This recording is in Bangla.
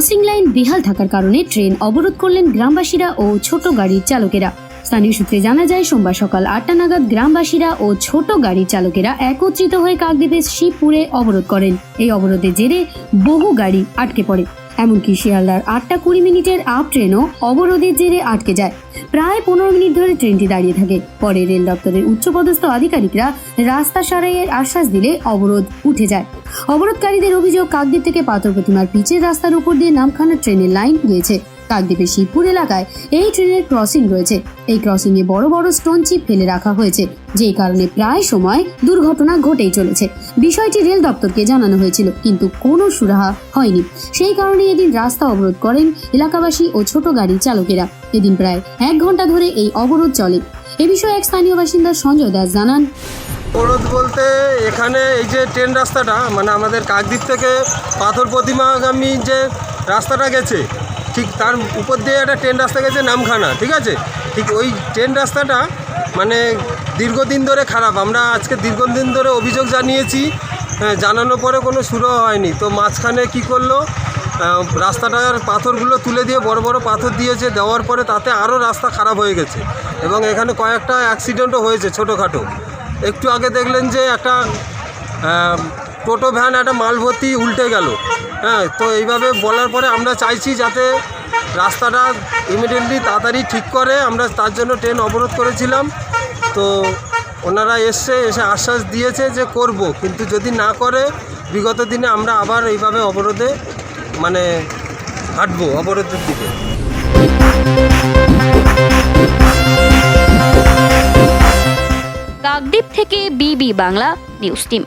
ক্রসিং লাইন বেহাল থাকার কারণে ট্রেন অবরোধ করলেন গ্রামবাসীরা ও ছোট গাড়ির চালকেরা। স্থানীয় সূত্রে জানা যায়, সোমবার সকাল আটটা নাগাদ গ্রামবাসীরা ও ছোট গাড়ির চালকেরা একত্রিত হয়ে কাকদ্বীপের শিবপুরে অবরোধ করেন। এই অবরোধের জেরে বহু গাড়ি আটকে পড়ে। এমনকি শিয়ালদার আটটা কুড়ি মিনিটের আপ ট্রেনও অবরোধের জেরে আটকে যায়। প্রায় পনেরো মিনিট ধরে ট্রেনটি দাঁড়িয়ে থাকে। পরে রেল দপ্তরের উচ্চপদস্থ আধিকারিকরা রাস্তা সারাইয়ের আশ্বাস দিলে অবরোধ উঠে যায়। অবরোধকারীদের অভিযোগ, কাকদ্বীপ থেকে পাথর প্রতিমার পিচের রাস্তার উপর দিয়ে নামখানা ট্রেনের লাইন গিয়েছে। কাকদ্বীপের শিবপুর এলাকায় এই ট্রেনের ক্রসিং রয়েছে। এই ক্রসিং এ বড় বড় স্টোন চিপ ফেলে রাখা হয়েছে, যেই কারণে প্রায় সময় দুর্ঘটনা ঘটেই চলেছে। বিষয়টি রেল দপ্তরকে জানানো হয়েছিল, কিন্তু কোনো সুরাহা হয়নি। সেই কারণে এদিন রাস্তা অবরোধ করেন এলাকাবাসী ও ছোট গাড়ির চালকেরা। এদিন প্রায় এক ঘণ্টা ধরে এই অবরোধ চলে। এ বিষয়ে এক স্থানীয় বাসিন্দা সঞ্জয় দাস জানান। অবরোধ বলতে এখানে এই যে ট্রেন রাস্তাটা মানে আমাদের কাকদ্বীপ থেকে পাথর প্রতিমাগামী যে রাস্তাটা গেছে ঠিক তার উপর দিয়ে একটা ট্রেন রাস্তা গেছে নামখানা ঠিক আছে? ঠিক ওই ট্রেন রাস্তাটা মানে দীর্ঘদিন ধরে খারাপ। আমরা আজকে দীর্ঘদিন ধরে অভিযোগ জানিয়েছি হ্যাঁ, জানানোর পরে কোনো শুরু হয়নি। তো মাঝখানে কি করল? রাস্তাটার পাথরগুলো তুলে দিয়ে বড় বড় পাথর দিয়েছে দেওয়ার পরে তাতে আরও রাস্তা খারাপ হয়ে গেছে। এবং এখানে কয়েকটা অ্যাক্সিডেন্টও হয়েছে ছোটোখাটো। একটু আগে দেখলেন যে একটা টোটো ভ্যান একটা মাল ভর্তি উল্টে গেল। হ্যাঁ তো এইভাবে বলার পরে আমরা চাইছি যাতে রাস্তাটা ইমিডিয়েটলি তাড়াতাড়ি ঠিক করে। আমরা তার জন্য ট্রেন অবরোধ করেছিলাম। তো ওনারা এসছে এসে আশ্বাস দিয়েছে যে করব। কিন্তু যদি না করে, বিগত দিনে আমরা আবার এইভাবে অবরোধে মানে হাঁটবো অবরোধের দিকে। কাকদ্বীপ থেকে বিবি বাংলা, নিউজ টিম।